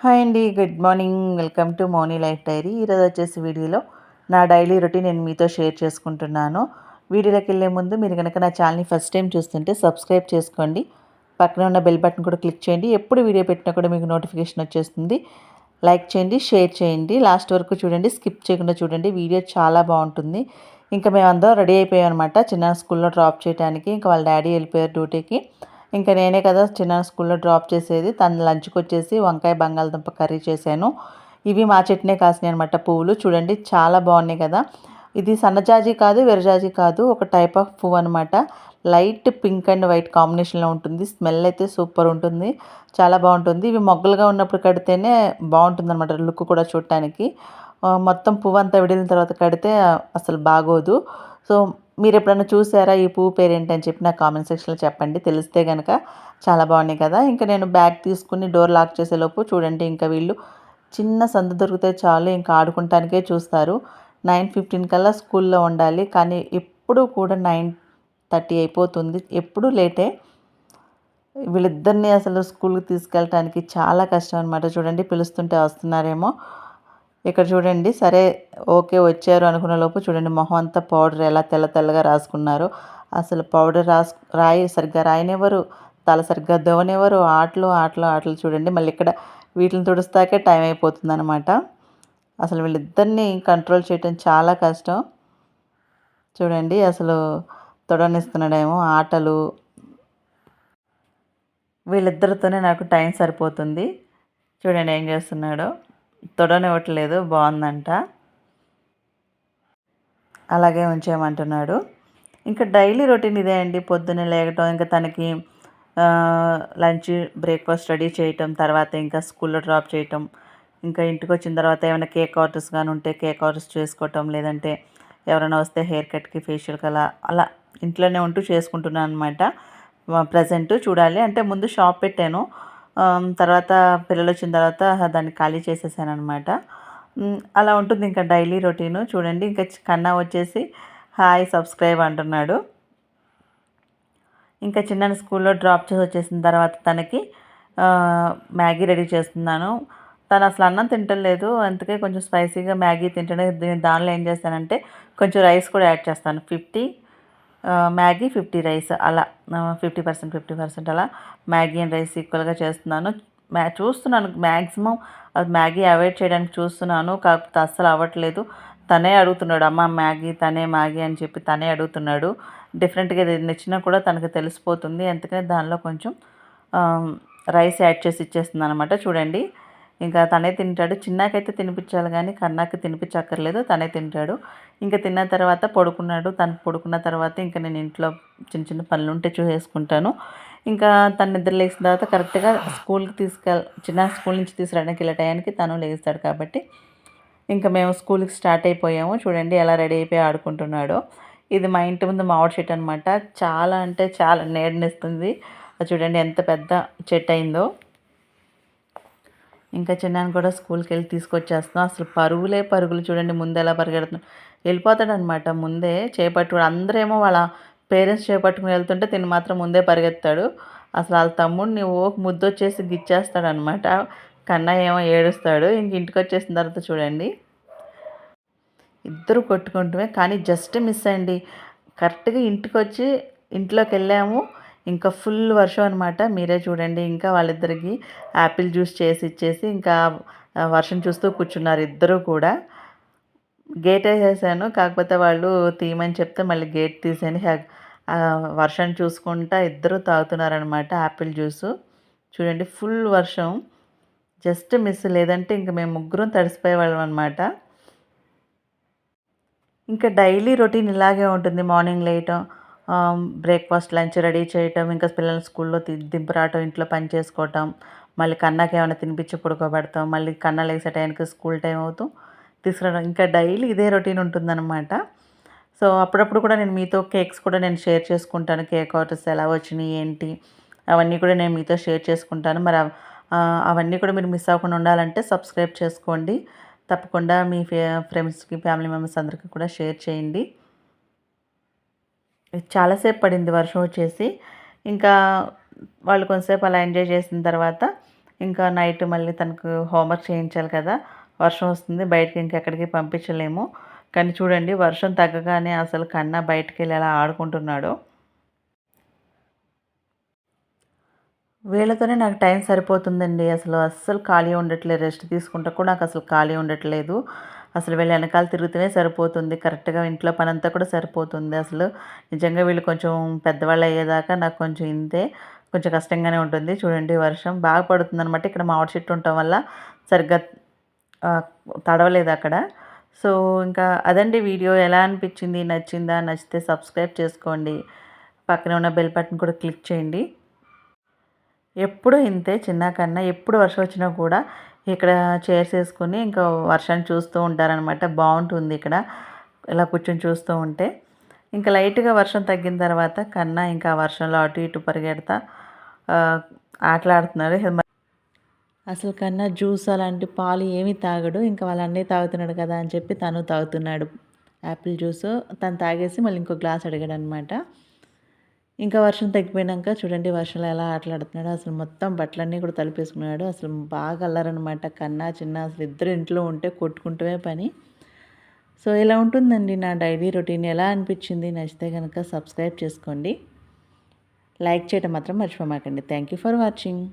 Hi అండి good morning. Welcome to Moni life diary. ఈరోజు వచ్చేసి వీడియోలో నా డైలీ రొటీన్ నేను మీతో షేర్ చేసుకుంటున్నాను. వీడియోలోకి వెళ్ళే ముందు మీరు కనుక నా ఛానల్ని ఫస్ట్ టైం చూస్తుంటే సబ్స్క్రైబ్ చేసుకోండి. పక్కన ఉన్న బెల్ బటన్ కూడా క్లిక్ చేయండి. ఎప్పుడు వీడియో పెట్టినా కూడా మీకు నోటిఫికేషన్ వచ్చేస్తుంది. లైక్ చేయండి షేర్ చేయండి. లాస్ట్ వరకు చూడండి స్కిప్ చేయకుండా చూడండి. వీడియో చాలా బాగుంటుంది. ఇంకా మేమందరం రెడీ అయిపోయాం అనమాట చిన్న స్కూల్లో డ్రాప్ చేయడానికి ఇంకా వాళ్ళ డాడీ వెళ్ళిపోయారు డ్యూటీకి. ఇంకా నేనే కదా చిన్న స్కూల్లో డ్రాప్ చేసేది. తను లంచ్కి వచ్చేసి వంకాయ బంగాళదుంప కర్రీ చేశాను. ఇవి మా చెట్టునే కాసినాయి అనమాట పువ్వులు. చూడండి చాలా బాగున్నాయి కదా. ఇది సన్నజాజి కాదు విరజాజి కాదు ఒక టైప్ ఆఫ్ పువ్వు అనమాట లైట్ పింక్ అండ్ వైట్ కాంబినేషన్లో ఉంటుంది. స్మెల్ అయితే సూపర్ ఉంటుంది. చాలా బాగుంటుంది. ఇవి మొగ్గలుగా ఉన్నప్పుడు కడితేనే బాగుంటుంది అనమాట లుక్ కూడా చూడటానికి. మొత్తం పువ్వు అంతా విడిన తర్వాత కడితే అసలు బాగోదు. సో మీరు ఎప్పుడైనా చూసారా ఈ పువ్వు పేరేంటి అని చెప్పి నా కామెంట్ సెక్షన్లో చెప్పండి. తెలిస్తే కనుక చాలా బాగున్నాయి కదా. ఇంకా నేను బ్యాగ్ తీసుకుని డోర్ లాక్ చేసేలోపు చూడండి ఇంకా వీళ్ళు చిన్న సందు దొరికితే చాలు ఇంకా ఆడుకుంటానికే చూస్తారు. నైన్ ఫిఫ్టీన్ కల్లా స్కూల్లో ఉండాలి కానీ ఎప్పుడు కూడా నైన్ థర్టీ అయిపోతుంది. ఎప్పుడు లేటే. వీళ్ళిద్దరిని అసలు స్కూల్కి తీసుకెళ్ళటానికి చాలా కష్టం అనమాట చూడండి పిలుస్తుంటే వస్తున్నారేమో. ఇక్కడ చూడండి సరే ఓకే వచ్చారు అనుకున్న లోపు చూడండి మొహం అంతా పౌడర్ ఎలా తెల్ల తెల్లగా రాసుకున్నారు. అసలు పౌడర్ రాసు రాయి సరిగ్గా రాయనివ్వరు తల సరిగ్గా దోవనివ్వరు ఆటలు ఆటలు ఆటలు చూడండి. మళ్ళీ ఇక్కడ వీటిని తుడుస్తాకే టైం అయిపోతుంది అనమాట అసలు వీళ్ళిద్దరిని కంట్రోల్ చేయటం చాలా కష్టం. చూడండి అసలు తొడనిస్తున్నాడేమో ఆటలు. వీళ్ళిద్దరితోనే నాకు టైం సరిపోతుంది. చూడండి ఏం చేస్తున్నాడో. తొడనివ్వట్లేదు బాగుందంట. అలాగే ఉంచేయమంటున్నాడు. ఇంకా డైలీ రొటీన్ ఇదే అండి పొద్దున్నే లేకటం ఇంకా తనకి లంచ్ బ్రేక్ఫాస్ట్ రెడీ చేయటం తర్వాత ఇంకా స్కూల్లో డ్రాప్ చేయటం ఇంకా ఇంటికి వచ్చిన తర్వాత ఏమైనా కేక్ ఆర్డర్స్ కానీ ఉంటే కేక్ ఆర్డర్స్ చేసుకోవటం లేదంటే ఎవరైనా వస్తే హెయిర్ కట్కి ఫేషియల్కి అలా అలా ఇంట్లోనే ఉంటూ చేసుకుంటున్నాను అనమాట ప్రజెంట్ చూడాలి. అంటే ముందు షాప్ పెట్టాను. తర్వాత పిల్లలు వచ్చిన తర్వాత దాన్ని ఖాళీ చేసేసాను అనమాట అలా ఉంటుంది ఇంకా డైలీ రొటీను. చూడండి ఇంకా కన్నా వచ్చేసి హాయ్ సబ్స్క్రైబ్ అంటున్నాడు. ఇంకా చిన్న స్కూల్లో డ్రాప్ చేసి వచ్చేసిన తర్వాత తనకి మ్యాగీ రెడీ చేస్తున్నాను. తను అసలు అన్నం తింటలేదు అందుకే కొంచెం స్పైసీగా మ్యాగీ తింటనే దానిలో ఏం చేస్తానంటే కొంచెం రైస్ కూడా యాడ్ చేస్తాను. ఫిఫ్టీ మ్యాగీ ఫిఫ్టీ రైస్ అలా ఫిఫ్టీ పర్సెంట్ ఫిఫ్టీ పర్సెంట్ అలా మ్యాగీ అండ్ రైస్ ఈక్వల్గా చేస్తున్నాను. మ్యా చూస్తున్నాను మ్యాక్సిమం అది మ్యాగీ అవాయిడ్ చేయడానికి చూస్తున్నాను కాకపోతే అస్సలు అవ్వట్లేదు. తనే అడుగుతున్నాడు అమ్మ మ్యాగీ తనే మ్యాగీ అని చెప్పి తనే అడుగుతున్నాడు. డిఫరెంట్గా ఏదైనా నచ్చినా కూడా తనకు తెలిసిపోతుంది అందుకని దానిలో కొంచెం రైస్ యాడ్ చేసి ఇచ్చేస్తుంది అనమాట చూడండి. ఇంకా తనే తింటాడు. చిన్నకైతే తినిపించాలి కానీ కన్నాకి తినిపించక్కర్లేదు తనే తింటాడు. ఇంకా తిన్న తర్వాత పడుకున్నాడు. తను పడుకున్న తర్వాత ఇంకా నేను ఇంట్లో చిన్న చిన్న పనులు ఉంటే చూసేసుకుంటాను. ఇంకా తను నిద్ర లేచిన తర్వాత కరెక్ట్గా స్కూల్కి తీసుకెళ్ చిన్న స్కూల్ నుంచి తీసుకురావడానికి వెళ్ళే టయానికి తను లేస్తాడు కాబట్టి ఇంకా మేము స్కూల్కి స్టార్ట్ అయిపోయాము. చూడండి ఎలా రెడీ అయిపోయి ఆడుకుంటున్నాడో. ఇది మా ఇంటి ముందు మామిడి చెట్టు అనమాట చాలా అంటే చాలా నీడనిస్తుంది. చూడండి ఎంత పెద్ద చెట్టు అయిందో. ఇంకా చిన్నాను కూడా స్కూల్కి వెళ్ళి తీసుకొచ్చేస్తాం అసలు పరుగులే పరుగులు చూడండి ముందు ఎలా పరిగెడుతున్నాం. వెళ్ళిపోతాడనమాట. ముందే చేపట్టు అందరేమో వాళ్ళ పేరెంట్స్ చేపట్టుకుని వెళ్తుంటే తిని మాత్రం ముందే పరిగెత్తాడు. అసలు వాళ్ళ తమ్ముడిని ఓ ముద్దొచ్చేసి వచ్చేసి గిచ్చేస్తాడనమాట. కన్నా ఏమో ఏడుస్తాడు. ఇంక ఇంటికి వచ్చేసిన తర్వాత చూడండి. ఇద్దరు కొట్టుకుంటుమే కానీ జస్ట్ మిస్ అండి. కరెక్ట్గా ఇంటికి వచ్చి ఇంట్లోకి వెళ్ళాము ఇంకా ఫుల్ వర్షం అనమాట మీరే చూడండి ఇంకా వాళ్ళిద్దరికి యాపిల్ జ్యూస్ చేసి ఇచ్చేసి ఇంకా వర్షం చూస్తూ కూర్చున్నారు ఇద్దరు కూడా. గేట్ వేసేసాను కాకపోతే వాళ్ళు తీయమని చెప్తే మళ్ళీ గేట్ తీసేని వర్షం చూసుకుంటా ఇద్దరు తాగుతున్నారనమాట యాపిల్ జ్యూసు. చూడండి ఫుల్ వర్షం. జస్ట్ మిస్ లేదంటే ఇంక మేము ముగ్గురం తడిసిపోయేవాళ్ళం అనమాట ఇంకా డైలీ రొటీన్ ఇలాగే ఉంటుంది మార్నింగ్ లేయటం. బ్రేక్ఫాస్ట్ లంచ్ రెడీ చేయటం ఇంకా పిల్లల్ని స్కూల్లో దింపురాటం ఇంట్లో పని చేసుకోవటం మళ్ళీ కన్నాకి ఏమైనా తినిపించి పడుకోబెడతాం మళ్ళీ కన్న లేసే టైంకి స్కూల్ టైం అవుతూ తీసుకురావడం. ఇంకా డైలీ ఇదే రొటీన్ ఉంటుందన్నమాట. సో అప్పుడప్పుడు కూడా నేను మీతో కేక్స్ కూడా నేను షేర్ చేసుకుంటాను. కేక్ ఆర్డర్స్ ఎలా వచ్చినాయి ఏంటి అవన్నీ కూడా నేను మీతో షేర్ చేసుకుంటాను. మరి అవన్నీ కూడా మీరు మిస్ అవ్వకుండా ఉండాలంటే సబ్స్క్రైబ్ చేసుకోండి. తప్పకుండా మీ ఫ్రెండ్స్కి ఫ్యామిలీ మెంబర్స్ అందరికీ కూడా షేర్ చేయండి. చాలాసేపు పడింది వర్షం వచ్చేసి. ఇంకా వాళ్ళు కొంతసేపు అలా ఎంజాయ్ చేసిన తర్వాత ఇంకా నైట్ మళ్ళీ తనకు హోంవర్క్ చేయించాలి కదా. వర్షం వస్తుంది బయటకి ఇంకెక్కడికి పంపించలేము. కానీ చూడండి వర్షం తగ్గగానే అసలు కన్నా బయటికి వెళ్ళి అలా ఆడుకుంటున్నాడు. వీళ్ళతోనే నాకు టైం సరిపోతుందండి. అసలు అస్సలు ఖాళీ ఉండట్లేదు. రెస్ట్ తీసుకుంటా కూడా నాకు అసలు ఖాళీ ఉండట్లేదు. అసలు వీళ్ళు వెనకాల తిరుగుతూనే సరిపోతుంది. కరెక్ట్గా ఇంట్లో పని అంతా కూడా సరిపోతుంది. అసలు నిజంగా వీళ్ళు కొంచెం పెద్దవాళ్ళు అయ్యేదాకా నాకు కొంచెం ఇంతే కొంచెం కష్టంగానే ఉంటుంది. చూడండి వర్షం బాగా పడుతుంది అనమాట ఇక్కడ మామిడి చెట్టు ఉండటం వల్ల సరిగ్గా తడవలేదు అక్కడ. సో ఇంకా అదండి వీడియో. ఎలా అనిపించింది? నచ్చిందా? నచ్చితే సబ్స్క్రైబ్ చేసుకోండి. పక్కనే ఉన్న బెల్ బటన్ కూడా క్లిక్ చేయండి. ఎప్పుడు ఇంతే చిన్న కన్నా ఎప్పుడు వర్షం వచ్చినా కూడా ఇక్కడ చైర్స్ వేసుకొని ఇంకా వర్షాన్ని చూస్తూ ఉంటారనమాట బాగుంటుంది ఇక్కడ. ఇలా కూర్చొని చూస్తూ ఉంటే. ఇంకా లైట్గా వర్షం తగ్గిన తర్వాత కన్నా ఇంకా వర్షంలో అటు ఇటు పరిగెడతా ఆటలాడుతున్నాడు అసలు కన్నా జ్యూస్ అలాంటి పాలు ఏమీ తాగడు. ఇంకా వాళ్ళన్నీ తాగుతున్నాడు కదా అని చెప్పి తను తాగుతున్నాడు. యాపిల్ జ్యూస్ తను తాగేసి మళ్ళీ ఇంకో గ్లాస్ అడిగాడు అనమాట ఇంకా వర్షం తగ్గిపోయినాక చూడండి వర్షంలో ఎలా ఆటలాడుతున్నాడు. అసలు మొత్తం బట్టలన్నీ కూడా తలిపేసుకున్నాడు. అసలు బాగా అల్లరనమాట కన్నా చిన్న అసలు ఇద్దరు ఇంట్లో ఉంటే కొట్టుకుంటమే పని. సో ఇలా ఉంటుందండి నా డైలీ రొటీన్. ఎలా అనిపించింది? నచ్చితే కనుక సబ్స్క్రైబ్ చేసుకోండి. లైక్ చేయడం మాత్రం మర్చిపోమాకండి. Thank you for watching.